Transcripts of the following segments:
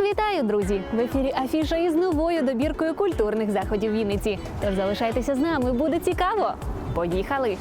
Вітаю, друзі! В ефірі Афіша із новою добіркою культурних заходів Вінниці. Тож залишайтеся з нами, буде цікаво. Поїхали!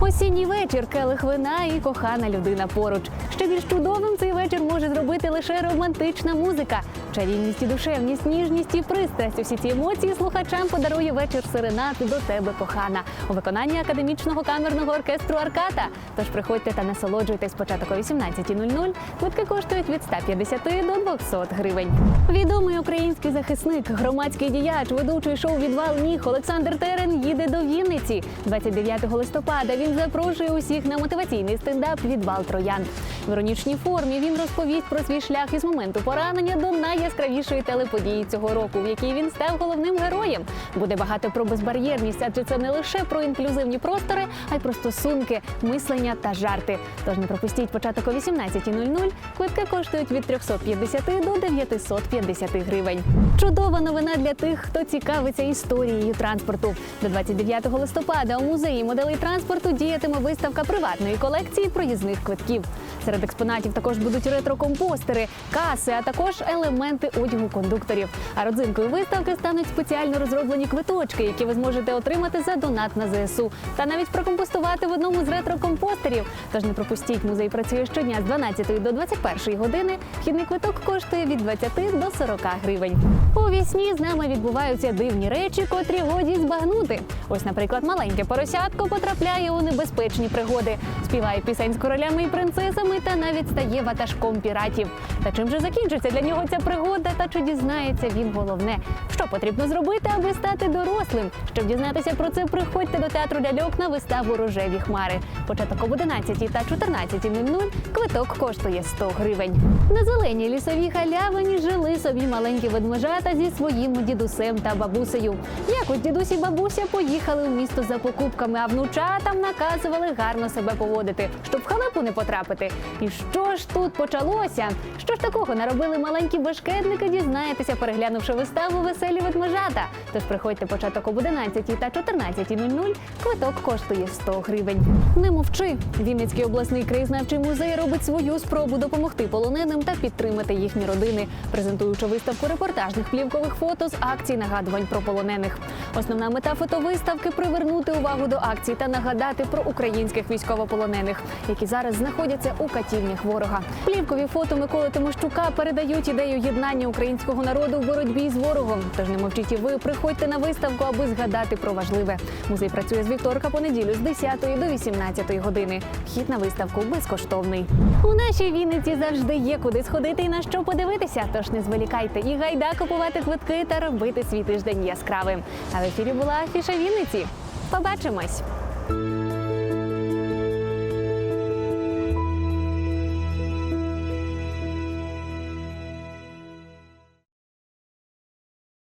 Осінній вечір, келих вина і кохана людина поруч. Ще більш чудовим цей вечір може зробити лише романтична музика. Чарівність і душевність, ніжність і пристрасть. Усі ці емоції слухачам подарує вечір серенад до тебе, кохана, у виконанні академічного камерного оркестру Арката. Тож приходьте та насолоджуйтесь початок о 18.00. Квитки коштують від 150 до 200 гривень. Відомий український захисник, громадський діяч, ведучий шоу Відвал ніг Олександр Терен їде до Вінниці. 29 листопада він запрошує усіх на мотиваційний стендап Відвал Троян. В іронічній формі він розповість про свій шлях із моменту поранення до найяскравішої телеподії цього року, в якій він став головним героєм. Буде багато про безбар'єрність, адже це не лише про інклюзивні простори, а й про стосунки, мислення та жарти. Тож не пропустіть початок о 18.00. Квитки коштують від 350 до 950 гривень. Чудова новина для тих, хто цікавиться історією транспорту. До 29 листопада у музеї моделей транспорту діятиме виставка приватної колекції проїзних квитків. Серед експонатів також будуть ретро-компостери, каси, а також елементи одягу кондукторів. А родзинкою виставки стануть спеціально розроблені квиточки, які ви зможете отримати за донат на ЗСУ, та навіть прокомпостувати в одному з ретро-компостерів. Тож не пропустіть, музей працює щодня з 12 до 21 години. Вхідний квиток коштує від 20 до 40 гривень. У вісні з нами відбуваються дивні речі, котрі годі збагнути. Ось, наприклад, маленьке поросятко потрапляє у небезпечні пригоди, співає пісень з королями і принцесами та навіть стає ватажком піратів. Та чим же закінчиться для нього ця пригода? Та чи дізнається він головне? Що потрібно зробити, аби стати дорослим? Щоб дізнатися про це, приходьте до театру ляльок на виставу Рожеві хмари. Початок об 11 та 14.00 квиток коштує 100 гривень. На зеленій лісовій галявині жили собі маленькі ведмежата зі своїм дідусем та бабусею. Якось дідусь і бабуся поїхали у місто за покупками, а внучатам наказували гарно себе поводити, щоб в халепу не потрапити. І що ж тут почалося? Що ж такого наробили маленькі бешкетники, дізнаєтеся, переглянувши виставу веселі ведмежата. Тож приходьте початок об 11 та 14.00. Квиток коштує 100 гривень. Не мовчи. Вінницький обласний краєзнавчий музей робить свою спробу допомогти полоненим та підтримати їхні родини, презентуючи виставку репортажних плівкових фото з акцій нагадувань про полонених. Основна мета фотовиставки привернути увагу до акцій та нагадати про українських військовополонених, які зараз знаходяться у катівнях ворога. Плівкові фото Миколи Тимощука передають ідею єднання українського народу в боротьбі з ворогом. Тож не мовчіть і ви приходьте на виставку, аби згадати про важливе. Музей працює з вівторка по неділю з 10 до 18 години. Вхід на виставку безкоштовний. У нашій Вінниці завжди є куди сходити і на що подивитися. Тож не зволікайте і гайда купувати квитки та робити свій тиждень яскравим. А в ефірі була Афіша Вінниці. Побачимось!